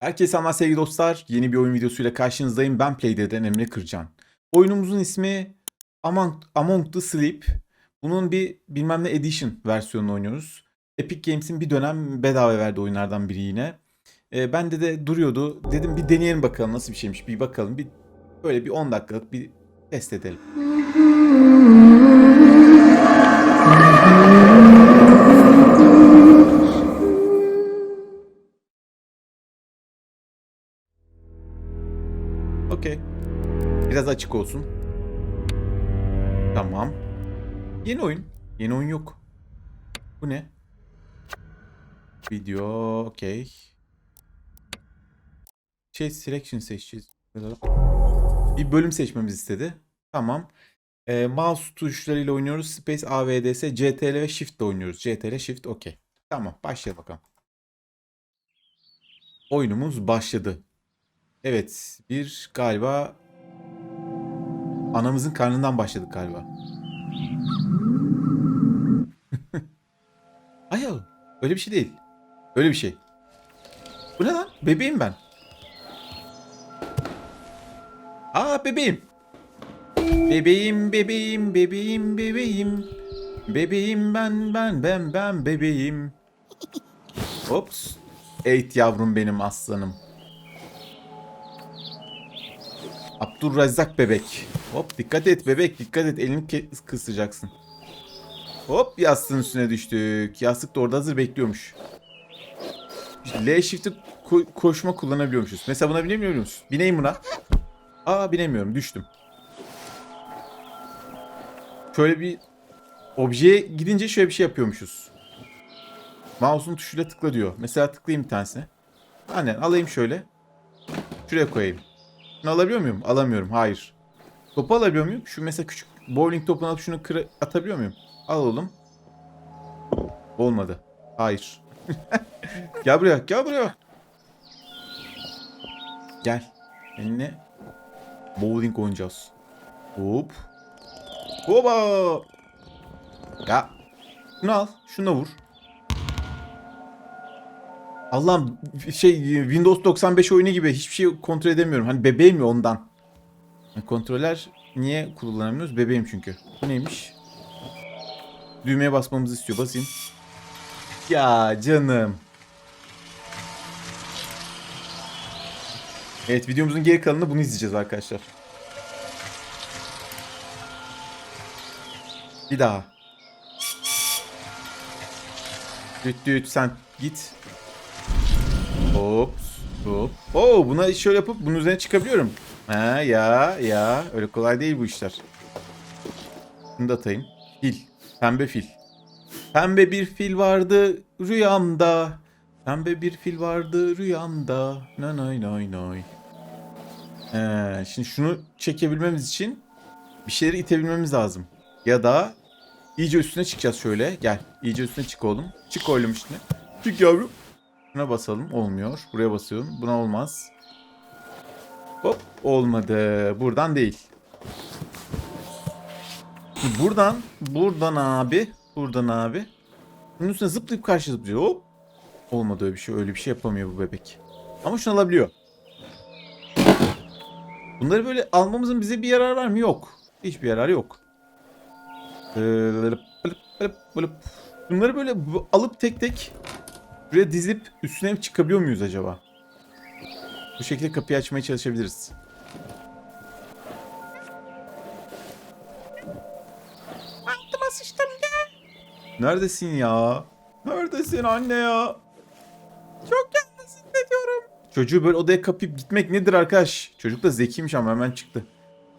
Herkese selamlar sevgili dostlar. Yeni bir oyun videosuyla karşınızdayım. Ben Playdead'den Emre Kırcan. Oyunumuzun ismi Among, Among the Sleep. Bunun bir bilmem ne edition versiyonunu oynuyoruz. Epic Games'in bir dönem bedava verdiği oyunlardan biri yine. Ee, bende de duruyordu. Dedim bir deneyelim bakalım nasıl bir şeymiş. Bir bakalım. Bir böyle bir 10 dakikalık bir test edelim. Biraz açık olsun. Tamam. Yeni oyun. Yeni oyun yok. Bu ne? Video. Okey. Şey selection seçeceğiz. Bir bölüm seçmemizi istedi. Tamam. Ee, mouse tuşlarıyla oynuyoruz. Space, AVDS, CTRL ve Shift ile oynuyoruz. CTRL, Shift, okey. Tamam. Başlayalım bakalım. Oyunumuz başladı. Evet, bir galiba anamızın karnından başladık galiba. Ay ya, öyle bir şey değil. Öyle bir şey. Bu ne lan? Bebeğim ben. Aa bebeğim. Bebeğim, bebeğim, bebeğim, bebeğim. Bebeğim ben, ben, ben, ben bebeğim. Ops. Eğit yavrum benim aslanım. Abdurrazzak bebek. Hop dikkat et bebek dikkat et elini kısacaksın. Hop yastığın üstüne düştük. Yastık da orada hazır bekliyormuş. L shift'i ko- koşma kullanabiliyormuşuz. Mesela buna binemiyor muyuz? Bineyim buna. Aa binemiyorum düştüm. Şöyle bir objeye gidince şöyle bir şey yapıyormuşuz. Mouse'un tuşuyla tıkla diyor. Mesela tıklayayım bir tanesine. Aynen alayım şöyle. Şuraya koyayım. Şunu alabiliyor muyum? Alamıyorum. Hayır. Topu alabiliyor muyum? Şu mesela küçük bowling topunu alıp şunu kıra atabiliyor muyum? Al oğlum. Olmadı. Hayır. gel buraya. Gel buraya. Gel. Seninle bowling oynayacağız. Hop. Hoba. Ya. Şunu al. Şunu da vur. Allah'ım şey Windows 95 oyunu gibi hiçbir şey kontrol edemiyorum. Hani bebeğim ya ondan. Kontroller niye kullanamıyoruz? Bebeğim çünkü. Neymiş? Düğmeye basmamızı istiyor. Basayım. Ya canım. Evet videomuzun geri kalanında bunu izleyeceğiz arkadaşlar. Bir daha. Düt düt sen git. Hop. Hop. Oo buna şöyle yapıp bunun üzerine çıkabiliyorum. Ha ya ya öyle kolay değil bu işler. Bunu da atayım. Fil. Pembe fil. Pembe bir fil vardı rüyamda. Pembe bir fil vardı rüyamda. Nay nay nay nay. Ee, şimdi şunu çekebilmemiz için bir şeyleri itebilmemiz lazım. Ya da iyice üstüne çıkacağız şöyle. Gel. iyice üstüne çık oğlum. Çık oğlum üstüne. Çık yavrum. Buna basalım. Olmuyor. Buraya basıyorum. Buna olmaz. Hop. Olmadı. Buradan değil. Buradan. Buradan abi. Buradan abi. Bunun üstüne zıplayıp karşı zıplıyor. Hop. Olmadı öyle bir şey. Öyle bir şey yapamıyor bu bebek. Ama şunu alabiliyor. Bunları böyle almamızın bize bir yararı var mı? Yok. Hiçbir yararı yok. Bunları böyle alıp tek tek buraya dizip üstüne çıkabiliyor muyuz acaba? Bu şekilde kapıyı açmaya çalışabiliriz. Altıma sıçtım ya. Neredesin ya? Neredesin anne ya? Çok yalnız hissediyorum. Çocuğu böyle odaya kapayıp gitmek nedir arkadaş? Çocuk da zekiymiş ama hemen çıktı.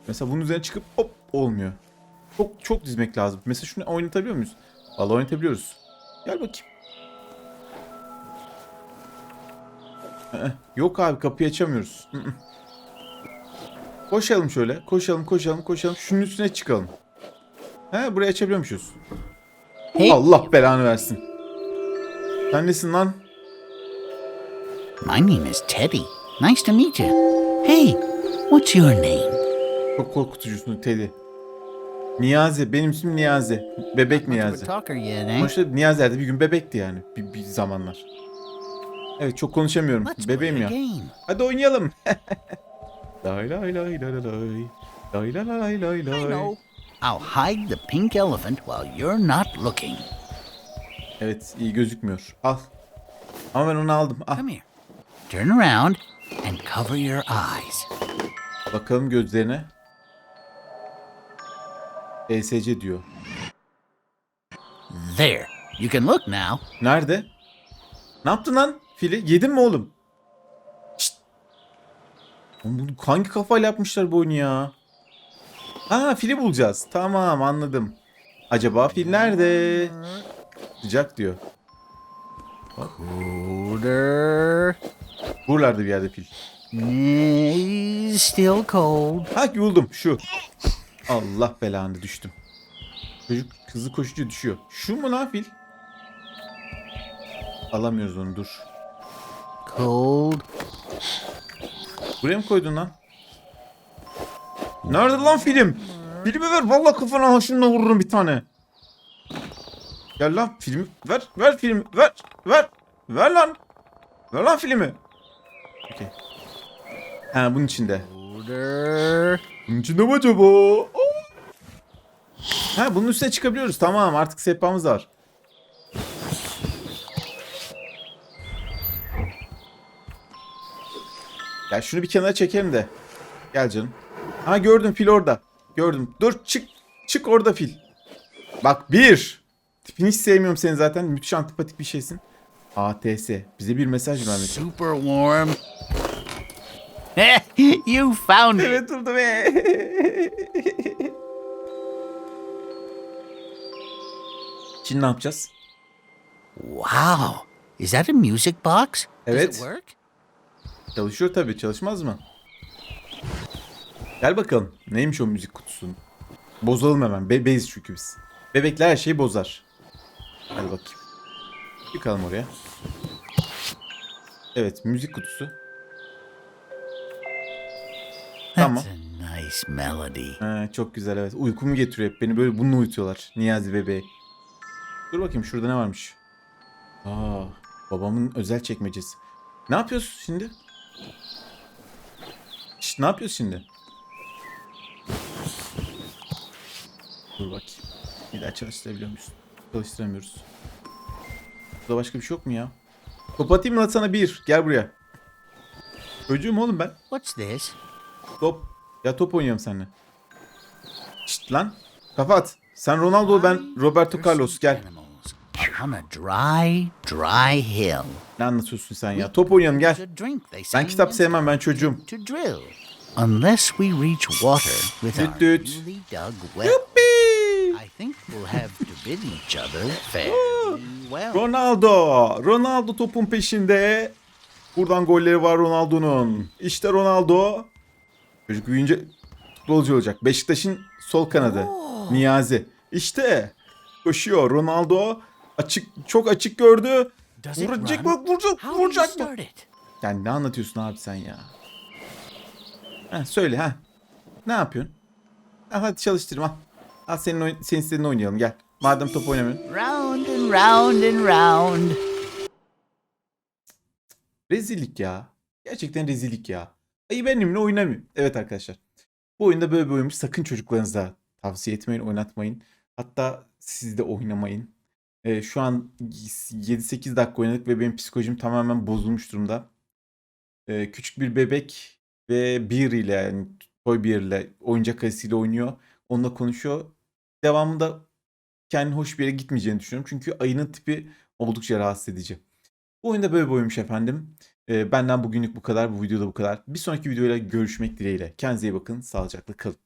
Mesela bunun üzerine çıkıp hop olmuyor. Çok çok dizmek lazım. Mesela şunu oynatabiliyor muyuz? Vallahi oynatabiliyoruz. Gel bakayım. Yok abi kapıyı açamıyoruz. Koşalım şöyle. Koşalım koşalım koşalım. Şunun üstüne çıkalım. He burayı açabiliyormuşuz. Hey, Allah belanı versin. Sen nesin lan? my name is Teddy. Nice to meet you. Hey, what's your name? Çok korkutucusun Teddy. Niyazi. Benim ismim Niyazi. Bebek Niyazi. Sonuçta Niyazi de bir gün bebekti yani. Bir, bir zamanlar. Evet çok konuşamıyorum. Bebeğim ya. Hadi oynayalım. lay lay lay lay lay lay. Lay lay lay lay. I'll hide the pink elephant while you're not looking. Evet iyi gözükmüyor. Al. Ama ben onu aldım. Al. Come here. Turn around and cover your eyes. Bakalım gözlerine. ESC diyor. There. You can look now. Nerede? Ne yaptın lan? Fili yedin mi oğlum? Şşt. Oğlum hangi kafayla yapmışlar bu oyunu ya? Ha fili bulacağız. Tamam anladım. Acaba fil nerede? Sıcak diyor. Colder. Buralarda bir yerde fil. Still cold. Ha buldum şu. Allah belanı düştüm. Çocuk hızlı koşucu düşüyor. Şu mu lan fil? Alamıyoruz onu dur. Cold. Buraya mı koydun lan? Nerede lan film? Filmi ver vallahi kafana haşınla vururum bir tane. Gel lan filmi ver ver filmi ver ver ver lan. Ver lan filmi. Okey. Ha bunun içinde. Bunun içinde mi acaba? Ha bunun üstüne çıkabiliyoruz. Tamam artık sehpamız var. Ya şunu bir kenara çekelim de. Gel canım. Ha gördüm fil orada. Gördüm. Dur çık. Çık orada fil. Bak bir. Tipini hiç sevmiyorum seni zaten. Müthiş antipatik bir şeysin. ATS. Bize bir mesaj vermedi. Super warm. you found it. Evet be. Şimdi ne yapacağız? Wow. Is that a music box? Does Evet. it work? Çalışıyor tabii. Çalışmaz mı? Gel bakalım. Neymiş o müzik kutusu? Bozalım hemen. Bebeğiz çünkü biz. Bebekler her şeyi bozar. Hadi bakayım. Çıkalım oraya. Evet. Müzik kutusu. Tamam. Nice melody. He, çok güzel evet. Uykumu getiriyor hep. Beni böyle bununla uyutuyorlar. Niyazi bebeği. Dur bakayım şurada ne varmış. Aa, babamın özel çekmecesi. Ne yapıyorsun şimdi? Şşt, ne yapıyorsun şimdi? Dur bakayım. Bir daha çalıştırabiliyor muyuz? Çalıştıramıyoruz. Burada başka bir şey yok mu ya? Top atayım mı lan sana bir? Gel buraya. Çocuğum oğlum ben. What's this? Top. Ya top oynuyorum seninle. Şşt lan. Kafa at. Sen Ronaldo ben Roberto Carlos gel. On a dry, dry hill. Ne anlatıyorsun sen ya? Top oynayalım gel. Ben kitap sevmem ben çocuğum. Unless we reach water with our newly dug well. I think we'll have to bid each other fairly well. Ronaldo. Ronaldo topun peşinde. Buradan golleri var Ronaldo'nun. İşte Ronaldo. Çocuk büyüyünce futbolcu olacak. Beşiktaş'ın sol kanadı. Niyazi. İşte. Koşuyor Ronaldo. Açık çok açık gördü. Vuracak mı? Vuracak, vuracak mı? Yani ne anlatıyorsun abi sen ya? Ha, söyle ha. Ne yapıyorsun? Ha, hadi çalıştırma. Al. Al senin, oyn- senin istediğini oynayalım gel. Madem top oynamıyorsun. Round and round and round. Rezillik ya. Gerçekten rezillik ya. Ayı benimle oynamıyor. Evet arkadaşlar. Bu oyunda böyle bir oyunmuş. Sakın çocuklarınıza tavsiye etmeyin, oynatmayın. Hatta siz de oynamayın. Ee, şu an 7-8 dakika oynadık ve benim psikolojim tamamen bozulmuş durumda. Ee, küçük bir bebek ve bir ile yani toy bir ile oyuncak ayısıyla oynuyor. Onunla konuşuyor. Devamında kendi hoş bir yere gitmeyeceğini düşünüyorum. Çünkü ayının tipi oldukça rahatsız edici. Bu oyunda böyle bir oyunmuş efendim. Ee, benden bugünlük bu kadar. Bu videoda bu kadar. Bir sonraki videoyla görüşmek dileğiyle. Kendinize iyi bakın. Sağlıcakla kalın.